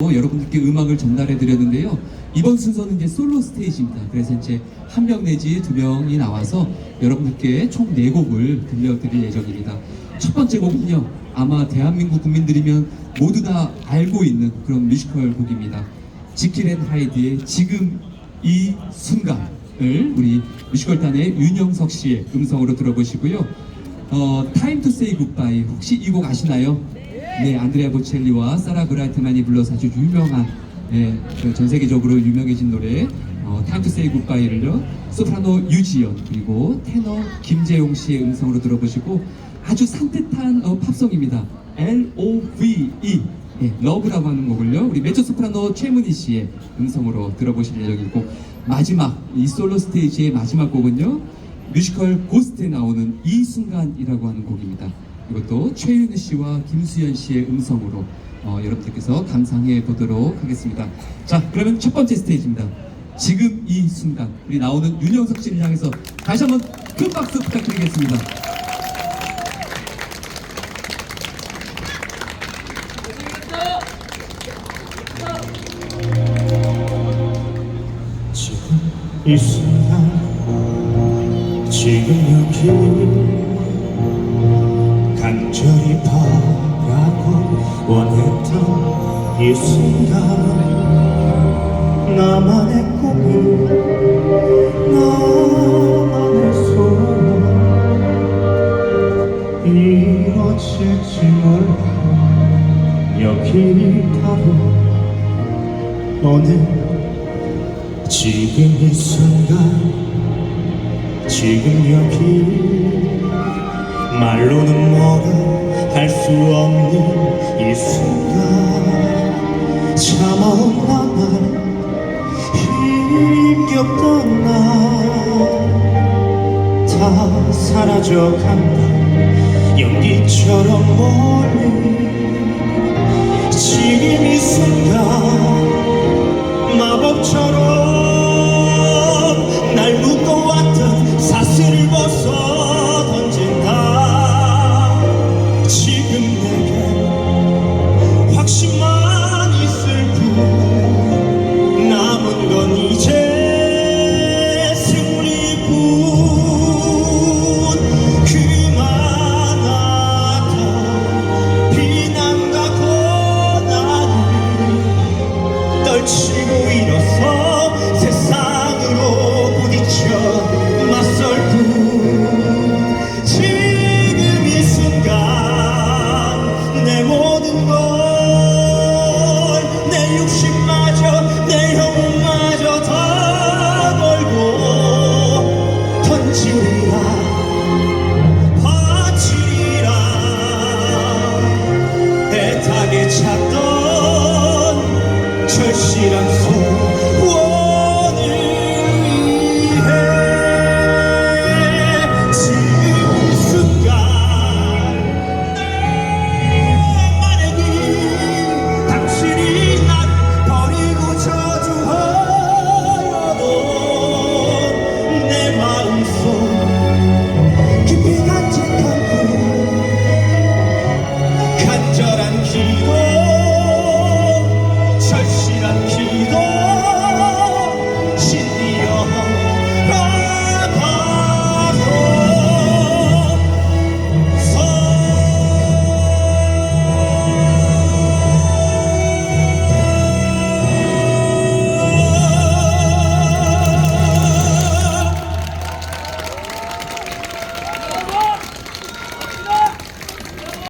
어, 여러분들께 음악을 전달해 드렸는데요. 이번 순서는 이제 솔로 스테이지입니다. 그래서 이제 한 명 내지 두 명이 나와서 여러분들께 총 네 곡을 들려드릴 예정입니다. 첫 번째 곡은요. 아마 대한민국 국민들이면 모두 다 알고 있는 그런 뮤지컬 곡입니다. 지킬 앤 하이드의 지금 이 순간을 우리 뮤지컬단의 윤영석 씨의 음성으로 들어보시고요. 어, Time to Say Goodbye 혹시 이 곡 아시나요? 네, 안드레아 보첼리와 사라 브라이트만이 불러서 아주 유명한 네, 그전 세계적으로 유명해진 노래 어, Time to Say Goodbye를요 소프라노 유지연 그리고 테너 김재용 씨의 음성으로 들어보시고 아주 산뜻한 어, 팝송입니다. L-O-V-E 예, 러브라고 하는 곡을요 우리 메조 소프라노 최문희 씨의 음성으로 들어보실 예정이고 마지막 이 솔로 스테이지의 마지막 곡은요 뮤지컬 고스트에 나오는 이 순간이라고 하는 곡입니다. 이것도 최윤우 씨와 김수현 씨의 음성으로 어, 여러분들께서 감상해 보도록 하겠습니다. 자, 그러면 첫 번째 스테이지입니다. 지금 이 순간 우리 나오는 윤영석 씨를 향해서 다시 한번 큰 박수 부탁드리겠습니다. 지금 이 순간 지금 여기 이 순간 나만의 꿈이 나만의 소원 이뤄질지 몰라 여기 바로 오늘 지금 이 순간 지금 여기. 말로는 뭐라 할 수 없는 이 순간 힘겹던 날다 사라져간다. 연기처럼 멀리 지난 소